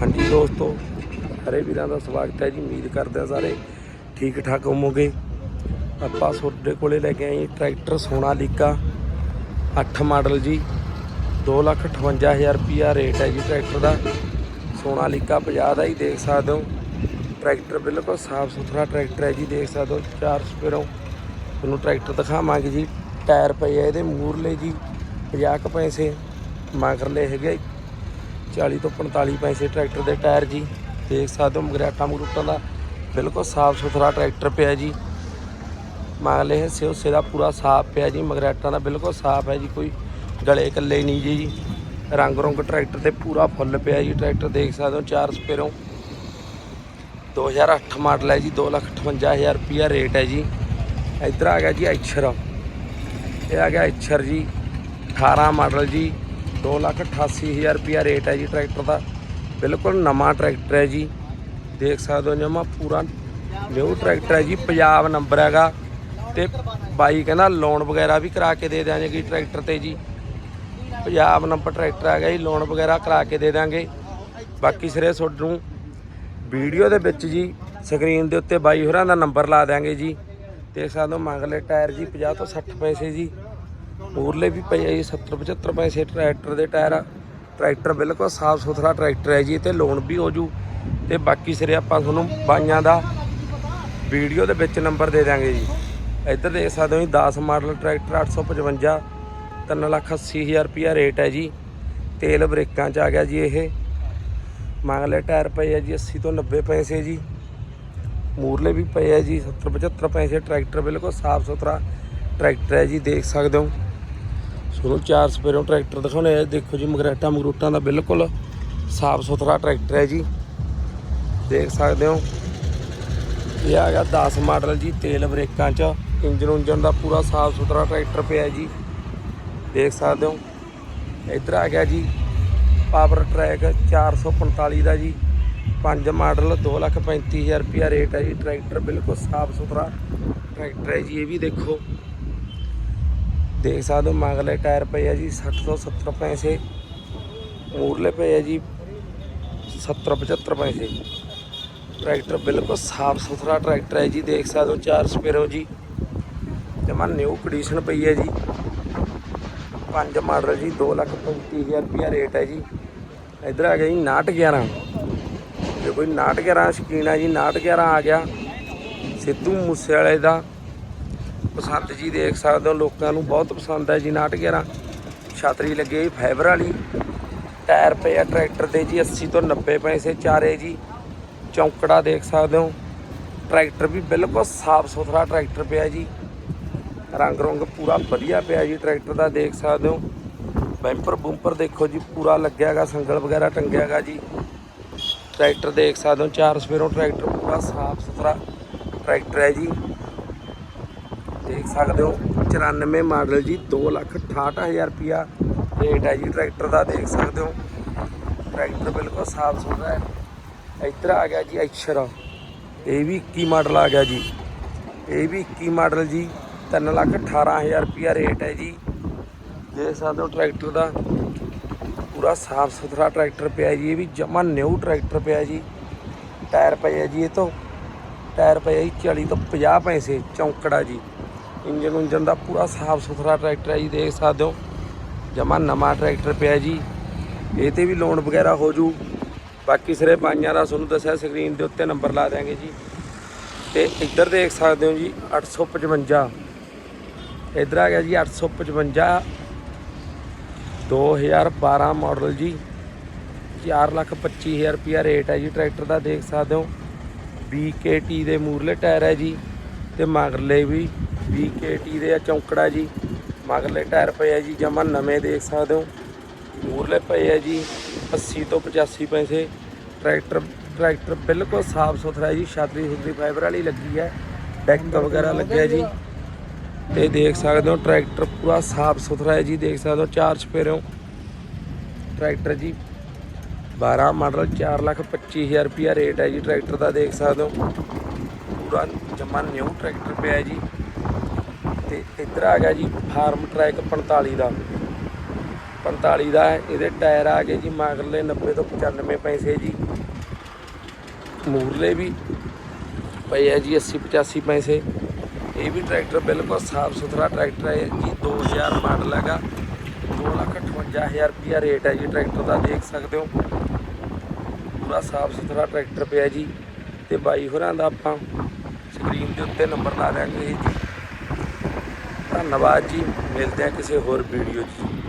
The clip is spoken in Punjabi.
ਹਾਂਜੀ ਦੋਸਤੋ ਸਾਰੇ ਵੀਰਾਂ ਦਾ ਸਵਾਗਤ ਹੈ ਜੀ। ਉਮੀਦ ਕਰਦੇ ਆ ਸਾਰੇ ਠੀਕ ਠਾਕ ਹੋਵੋਗੇ। ਆਪਾਂ ਤੁਹਾਡੇ ਕੋਲੇ ਲੈ ਕੇ ਆਏ ਟਰੈਕਟਰ ਸੋਨਾ ਸੋਨਾਲੀਕਾ 8 ਮਾਡਲ ਜੀ। 258000 ਰੁਪਿਆ ਰੇਟ ਹੈ ਜੀ ਟਰੈਕਟਰ ਦਾ। ਸੋਨਾ ਸੋਨਾਲੀਕਾ 50 ਦਾ ਹੀ ਦੇਖ ਸਕਦੇ ਹੋ। ਟਰੈਕਟਰ ਬਿਲਕੁਲ ਸਾਫ਼ ਸੁਥਰਾ ਟਰੈਕਟਰ ਹੈ ਜੀ, ਦੇਖ ਸਕਦੇ ਹੋ। ਚਾਰ ਸਪੇਰੋਂ ਤੁਹਾਨੂੰ ਟਰੈਕਟਰ ਦਿਖਾਵਾਂਗੇ ਜੀ। ਟਾਇਰ ਪਏ ਆ ਇਹਦੇ ਮੂਰਲੇ ਜੀ 50 ਕੁ ਪੈਸੇ। ਮਗਰਲੇ ਹੈਗੇ 40 ਤੋਂ 45 ਪੈਸੇ ਟਰੈਕਟਰ ਦੇ ਟਾਇਰ ਜੀ। ਦੇਖ ਸਕਦੇ ਹੋ ਮਗਰਾਟਾ ਮਗਰੂਟਾਂ ਦਾ ਬਿਲਕੁਲ ਸਾਫ਼ ਸੁਥਰਾ ਟਰੈਕਟਰ ਪਿਆ ਜੀ। ਮਗਰਲੇ ਹਿੱਸੇ ਉਸੇ ਦਾ ਪੂਰਾ ਸਾਫ਼ ਪਿਆ ਜੀ, ਮਗਰਾਟਾਂ ਦਾ ਬਿਲਕੁਲ ਸਾਫ਼ ਹੈ ਜੀ, ਕੋਈ ਗਲੇ ਇਕੱਲੇ ਨਹੀਂ ਜੀ। ਜੀ ਰੰਗ ਰੰਗ ਟਰੈਕਟਰ ਤੇ ਪੂਰਾ ਫੁੱਲ ਪਿਆ ਜੀ ਟਰੈਕਟਰ, ਦੇਖ ਸਕਦੇ ਹੋ ਚਾਰ ਸਪੇਰੋਂ। 2008 ਮਾਡਲ ਹੈ ਜੀ 258000 ਰੁਪਿਆ ਰੇਟ ਹੈ ਜੀ। ਇੱਧਰ ਆ ਗਿਆ ਜੀ ਐਚਰ। ਇਹ ਆ ਗਿਆ ਐਚਰ ਜੀ 18 ਮਾਡਲ ਜੀ। 288000 ਰੁਪਿਆ ਰੇਟ ਹੈ ਜੀ ਟਰੈਕਟਰ ਦਾ। ਬਿਲਕੁਲ ਨਵਾਂ ਟਰੈਕਟਰ ਹੈ ਜੀ। ਦੇਖ ਸਕਦੇ ਹੋ ਜਮਾ ਪੂਰਾ ਨਿਊ ਟਰੈਕਟਰ ਹੈ ਜੀ, ਪੰਜਾਬ ਨੰਬਰ ਹੈਗਾ। ਤੇ ਬਾਈ ਕਹਿੰਦਾ ਲੋਨ ਵਗੈਰਾ ਵੀ ਕਰਾ ਕੇ ਦੇ ਦਿਆਂਗੇ ਜੀ ਟਰੈਕਟਰ ਤੇ ਜੀ। ਪੰਜਾਬ ਨੰਬਰ ਟਰੈਕਟਰ ਹੈਗਾ ਜੀ ਲੋਨ ਵਗੈਰਾ ਕਰਾ ਕੇ ਦੇ ਦਾਂਗੇ ਬਾਕੀ ਸਿਰੇ ਤੁਹਾਨੂੰ ਵੀਡੀਓ ਦੇ ਵਿੱਚ ਜੀ ਸਕਰੀਨ ਦੇ ਉੱਤੇ ਬਾਈ ਹੋਰਾਂ ਦਾ ਨੰਬਰ ਲਾ ਦਿਆਂਗੇ ਜੀ। ਦੇਖ ਸਕਦੇ ਹੋ ਮਗਲੇ ਟਾਇਰ ਜੀ 50 ਤੋਂ 60 ਪੈਸੇ ਜੀ। ਮੂਰਲੇ ਵੀ ਪਏ ਆ ਜੀ 70 75 ਪੈਸੇ ਟਰੈਕਟਰ ਦੇ ਟਾਇਰ ਆ। ਟਰੈਕਟਰ ਬਿਲਕੁਲ ਸਾਫ਼ ਸੁਥਰਾ ਟਰੈਕਟਰ ਹੈ ਜੀ, ਤੇ ਲੋਨ ਵੀ ਹੋ ਜੂ। ਤੇ ਬਾਕੀ ਸਿਰੇ ਆਪਾਂ ਤੁਹਾਨੂੰ ਬਾਈਆਂ ਦਾ ਵੀਡੀਓ ਦੇ ਵਿੱਚ ਨੰਬਰ ਦੇ ਦਿਆਂਗੇ ਜੀ। ਇੱਧਰ ਦੇਖ ਸਕਦੇ ਹੋ ਜੀ 10 ਮਾਡਲ ਟਰੈਕਟਰ 855 ਤਿੰਨ ਲੱਖ ਅੱਸੀ ਹਜ਼ਾਰ ਰੁਪਿਆ ਰੇਟ ਹੈ ਜੀ। ਤੇਲ ਬ੍ਰੇਕਾਂ 'ਚ ਆ ਗਿਆ ਜੀ ਇਹ। ਮਗਲੇ ਟਾਇਰ ਪਏ ਆ ਜੀ 80 ਤੋਂ 90 ਪੈਸੇ ਜੀ। ਮੂਰਲੇ ਵੀ ਪਏ ਆ ਜੀ 70 75 ਪੈਸੇ ਟਰੈਕਟਰ ਬਿਲਕੁਲ ਸਾਫ਼ ਸੁਥਰਾ ਟਰੈਕਟਰ ਹੈ ਜੀ, ਦੇਖ ਸਕਦੇ ਹੋ। ਸੁਣੋ ਚਾਰ ਸਪੇਰੋਂ ਟਰੈਕਟਰ ਦਿਖਾਉਣੇ ਆ। ਦੇਖੋ ਜੀ ਮਗਰੇਟਾ ਮਗਰੂਟਾਂ ਦਾ ਬਿਲਕੁਲ ਸਾਫ਼ ਸੁਥਰਾ ਟਰੈਕਟਰ ਹੈ ਜੀ। ਦੇਖ ਸਕਦੇ ਹੋ। ਇਹ ਆ ਗਿਆ 10 ਮਾਡਲ ਜੀ, ਤੇਲ ਬ੍ਰੇਕਾਂ 'ਚ। ਇੰਜਨ ਉਂਜਨ ਦਾ ਪੂਰਾ ਸਾਫ਼ ਸੁਥਰਾ ਟਰੈਕਟਰ ਪਿਆ ਜੀ। ਦੇਖ ਸਕਦੇ ਹੋ। ਇੱਧਰ ਆ ਗਿਆ ਜੀ, ਪਾਵਰ ਟਰੈਕ 445 ਦਾ ਜੀ। ਪੰਜ ਮਾਡਲ 235000 ਰੁਪਿਆ ਰੇਟ ਹੈ ਜੀ। ਟਰੈਕਟਰ ਬਿਲਕੁਲ ਸਾਫ਼ ਸੁਥਰਾ ਟਰੈਕਟਰ ਹੈ ਜੀ। ਇਹ ਵੀ ਦੇਖੋ। ਦੇਖ ਸਕਦੇ ਹੋ ਮਗਲੇ ਟਾਇਰ ਪਏ ਆ ਜੀ 60 ਤੋਂ 70 ਪੈਸੇ। ਮੂਰਲੇ ਪਏ ਆ ਜੀ 70 75 ਪੈਸੇ। ਟਰੈਕਟਰ ਬਿਲਕੁਲ ਸਾਫ਼ ਸੁਥਰਾ ਟਰੈਕਟਰ ਹੈ ਜੀ, ਦੇਖ ਸਕਦੇ ਹੋ ਚਾਰ ਸਪੇਰੋ ਜੀ। ਜਮਾ ਨਿਊ ਕੰਡੀਸ਼ਨ ਪਈ ਹੈ ਜੀ। ਪੰਜ ਮਾਡਲ ਜੀ 235000 ਰੁਪਿਆ ਰੇਟ ਹੈ ਜੀ। ਇਧਰ ਆ ਗਿਆ ਜੀ 911 ਜੇ ਕੋਈ 911 ਸ਼ਕੀਨ ਆ ਜੀ 911 ਆ ਗਿਆ। ਸਿੱਧੂ ਮੂਸੇ ਵਾਲੇ ਦਾ ਪਸੰਦ ਜੀ ਦੇਖ ਸਕਦੇ ਹੋ, ਲੋਕਾਂ ਨੂੰ ਬਹੁਤ ਪਸੰਦ ਹੈ ਜੀ 911 ਛਤਰੀ ਲੱਗੀ ਹੈ ਜੀ ਫਾਈਬਰ ਵਾਲੀ। ਟਾਇਰ ਪਏ ਆ ਟਰੈਕਟਰ ਦੇ ਜੀ 80 ਤੋਂ 90 ਪੈਸੇ ਚਾਰੇ ਜੀ। ਚੌਂਕੜਾ ਦੇਖ ਸਕਦੇ ਹੋ। ਟਰੈਕਟਰ ਵੀ ਬਿਲਕੁਲ ਸਾਫ਼ ਸੁਥਰਾ ਟਰੈਕਟਰ ਪਿਆ ਜੀ। ਰੰਗ ਰੰਗ ਪੂਰਾ ਵਧੀਆ ਪਿਆ ਜੀ ਟਰੈਕਟਰ ਦਾ, ਦੇਖ ਸਕਦੇ ਹੋ। ਬੈਂਪਰ ਬੂੰਪਰ ਦੇਖੋ ਜੀ, ਪੂਰਾ ਲੱਗਿਆਗਾ ਸੰਗਲ ਵਗੈਰਾ ਟੰਗਿਆਗਾ ਜੀ। ਟਰੈਕਟਰ ਦੇਖ ਸਕਦੇ ਹੋ, ਚਾਰ ਸਵੇਰੋਂ ਟਰੈਕਟਰ ਪੂਰਾ ਸਾਫ਼ ਸੁਥਰਾ ਟਰੈਕਟਰ ਹੈ ਜੀ। ਦੇਖ ਸਕਦੇ ਹੋ। 94 ਮਾਡਲ ਜੀ 268000 ਰੁਪਿਆ ਰੇਟ ਹੈ ਜੀ। ਟਰੈਕਟਰ ਦਾ ਦੇਖ ਸਕਦੇ ਹੋ। ਟਰੈਕਟਰ ਬਿਲਕੁਲ ਸਾਫ਼ ਸੁਥਰਾ ਹੈ। ਇੱਧਰ ਆ ਗਿਆ ਜੀ ਐਕਸ਼ਰ। ਇਹ ਵੀ 21 ਮਾਡਲ ਆ ਗਿਆ ਜੀ। ਇਹ ਵੀ 21 ਮਾਡਲ ਜੀ 318000 ਰੁਪਿਆ ਰੇਟ ਹੈ ਜੀ। ਦੇਖ ਸਕਦੇ ਹੋ ਟਰੈਕਟਰ ਦਾ। ਪੂਰਾ ਸਾਫ਼ ਸੁਥਰਾ ਟਰੈਕਟਰ ਪਿਆ ਜੀ। ਇਹ ਵੀ ਜਮਾ ਨਿਊ ਟਰੈਕਟਰ ਪਿਆ ਜੀ। ਟਾਇਰ ਪਏ ਆ ਜੀ ਇਹ ਤੋਂ। ਟਾਇਰ ਪਏ ਜੀ 40 ਤੋਂ 50 ਪੈਸੇ ਚੌਂਕੜਾ ਜੀ। ਇੰਜਨ ਉਂਜਨ ਦਾ ਪੂਰਾ ਸਾਫ਼ ਸੁਥਰਾ ਟਰੈਕਟਰ ਹੈ ਜੀ, ਦੇਖ ਸਕਦੇ ਹੋ। ਜਮਾ ਨਵਾਂ ਟਰੈਕਟਰ ਪਿਆ ਜੀ। ਇਹ ਤੇ ਵੀ ਲੋਨ ਵਗੈਰਾ ਹੋ ਜੂ। ਬਾਕੀ ਸਿਰੇ ਬਾਈਆਂ ਦਾ ਤੁਹਾਨੂੰ ਦੱਸਿਆ, ਸਕਰੀਨ ਦੇ ਉੱਤੇ ਨੰਬਰ ਲਾ ਦਿਆਂਗੇ ਜੀ। ਤੇ ਇੱਧਰ ਦੇਖ ਸਕਦੇ ਹੋ ਜੀ 855 ਇੱਧਰ ਆ ਗਿਆ ਜੀ 855 2012 ਮਾਡਲ ਜੀ। 425000 ਰੁਪਿਆ ਰੇਟ ਹੈ ਜੀ ਟਰੈਕਟਰ ਦਾ, ਦੇਖ ਸਕਦੇ ਹੋ। BKT ਦੇ ਮੂਰਲੇ ਟਾਇਰ ਹੈ ਜੀ। ਤੇ ਮਗਰਲੇ ਵੀ BKT ਦੇ ਆ ਚੌਂਕੜਾ ਜੀ। ਮਗਰਲੇ ਟਾਇਰ ਪਏ ਆ ਜੀ, ਜਮਾ ਨਵੇਂ ਦੇਖ ਸਕਦੇ ਹੋ। ਮੂਰਲੇ ਪਏ ਆ ਜੀ 80 ਤੋਂ 85 ਪੈਸੇ। ਟਰੈਕਟਰ ਟਰੈਕਟਰ ਬਿਲਕੁਲ ਸਾਫ਼ ਸੁਥਰਾ ਜੀ ਛਾਤਰੀ ਸੁਥਰੀ ਫਾਈਬਰ ਵਾਲੀ ਲੱਗੀ ਹੈ ਡੈਕ ਵਗੈਰਾ ਲੱਗਿਆ ਜੀ। ਤੇ ਦੇਖ ਸਕਦੇ ਹੋ, ਟਰੈਕਟਰ ਪੂਰਾ ਸਾਫ਼ ਸੁਥਰਾ ਹੈ ਜੀ, ਦੇਖ ਸਕਦੇ ਹੋ, ਚਾਰ ਸਪੇਰਿਓ ਟਰੈਕਟਰ ਜੀ 12 ਮਾਡਲ 425000 ਰੁਪਿਆ ਰੇਟ ਹੈ ਜੀ, ਟਰੈਕਟਰ ਦਾ ਦੇਖ ਸਕਦੇ ਹੋ। ਪੂਰਾ ਜਮਾ ਨਿਊ ਟਰੈਕਟਰ ਪਿਆ ਜੀ। ਤੇ ਇੱਧਰ ਆ ਗਿਆ ਜੀ ਫਾਰਮ ਟਰੈਕ 45 ਦਾ। 45 ਦਾ ਇਹਦੇ ਟਾਇਰ ਆ ਗਏ ਜੀ ਮਗਰਲੇ 90 ਤੋਂ 95 ਪੈਸੇ ਜੀ। ਮੂਰਲੇ ਵੀ ਪਏ ਆ ਜੀ 80 85 ਪੈਸੇ। ਇਹ ਵੀ ਟਰੈਕਟਰ ਬਿਲਕੁਲ ਸਾਫ਼ ਸੁਥਰਾ ਟਰੈਕਟਰ ਹੈ ਜੀ 2000 ਮਾਡਲ ਹੈਗਾ। 258000 ਰੁਪਿਆ ਰੇਟ ਹੈ ਜੀ ਟਰੈਕਟਰ ਦਾ, ਦੇਖ ਸਕਦੇ ਹੋ। ਪੂਰਾ ਸਾਫ਼ ਸੁਥਰਾ ਟਰੈਕਟਰ ਪਿਆ ਜੀ। ਤੇ ਬਾਈ ਹੋਰਾਂ ਦਾ ਆਪਾਂ ਸਕਰੀਨ ਦੇ ਉੱਤੇ ਨੰਬਰ ਲਾ ਦਿਆਂਗੇ ਜੀ। ਧੰਨਵਾਦ ਜੀ। ਮਿਲਦੇ ਹਾਂ ਕਿਸੇ ਹੋਰ ਵੀਡੀਓ 'ਚ।